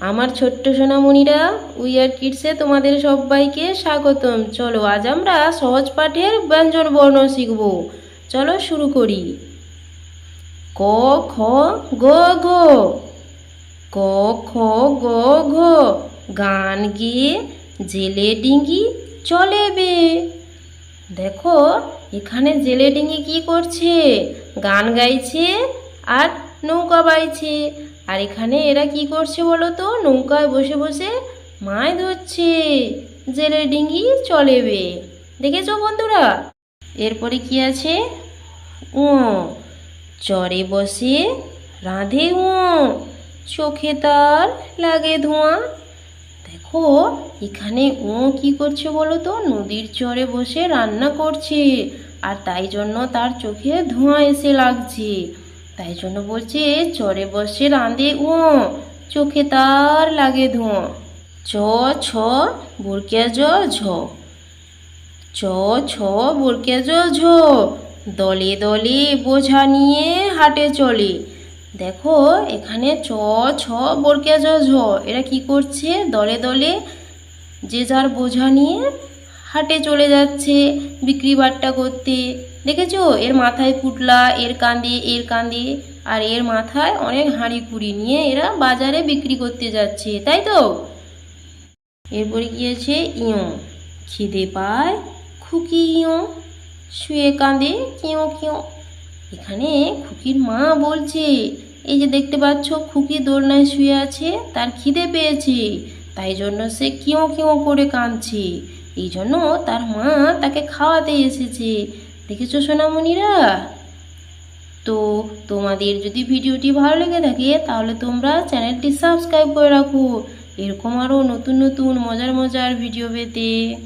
আমার ছোট্ট সোনামণিরা উই আর কিডসে তোমাদের সবাইকে স্বাগতম। চলো, আজ আমরা সহজ পাঠের ব্যঞ্জন বর্ণ শিখব। চলো শুরু করি। ক, খ, গ, ঘ। ক, খ, গ, ঘ। গান গেয়ে জেলে ডিঙ্গি চলে বে দেখো, এখানে জেলে ডিঙ্গি কি করছে? গান গাইছে আর নৌকা বাইছে। আর এখানে এরা কি করছে বলো তো? নৌকায় বসে বসে মাছ ধরছে। জেলে ডিঙ্গি চলেবে। দেখেছ বন্ধুরা? এরপরে কি আছে? ও চরে বসে রাঁধে ও চোখে তার লাগে ধোঁয়া। দেখো, এখানে ও কি করছে বলো তো? নদীর চরে বসে রান্না করছে। আর তাই জন্য তার চোখে ধোঁয়া এসে লাগছে। তাই জন্য বলছে, চরে বসে রাঁধে ও, চোখে তার লাগে ধোঁয়া। চ, ছ বুরকিয়া জ ঝ। চ, ছ বুরকিয়া জ ঝ। দলে দলে বোঝা নিয়ে হাটে চলে। দেখো, এখানে চ, ছ বরকিয়া জ ঝ। এরা কি করছে? দলে দলে যে যার বোঝা নিয়ে হাটে চলে যাচ্ছে, বিক্রি বাট্টা করতে। দেখেছ? এর মাথায় পুটলা, এর কাঁধে এর কাঁধে। আর এর মাথায় অনেক হাঁড়ি কুড়ি নিয়ে এরা বাজারে বিক্রি করতে যাচ্ছে, তাই তো? এরপরে গিয়েছে ইয়ো। খিদে পায়, খুকি ইয়ো। শুয়ে কাঁদে কিও কিও এখানে খুকির মা বলছে, এই যে দেখতে পাচ্ছ, খুকি দোলনায় শুয়ে আছে, তার খিদে পেয়েছে। তাই জন্য সে কিও কিও করে কাঁদছে। এই জন্য তার মা তাকে খাওয়াতে এসেছে। দেখেছ সোনামণিরা? তো তোমাদের যদি ভিডিওটি ভালো লেগে থাকে, তাহলে তোমরা চ্যানেলটি সাবস্ক্রাইব করে রাখো। এরকম আরও নতুন নতুন মজার মজার ভিডিও পেতে।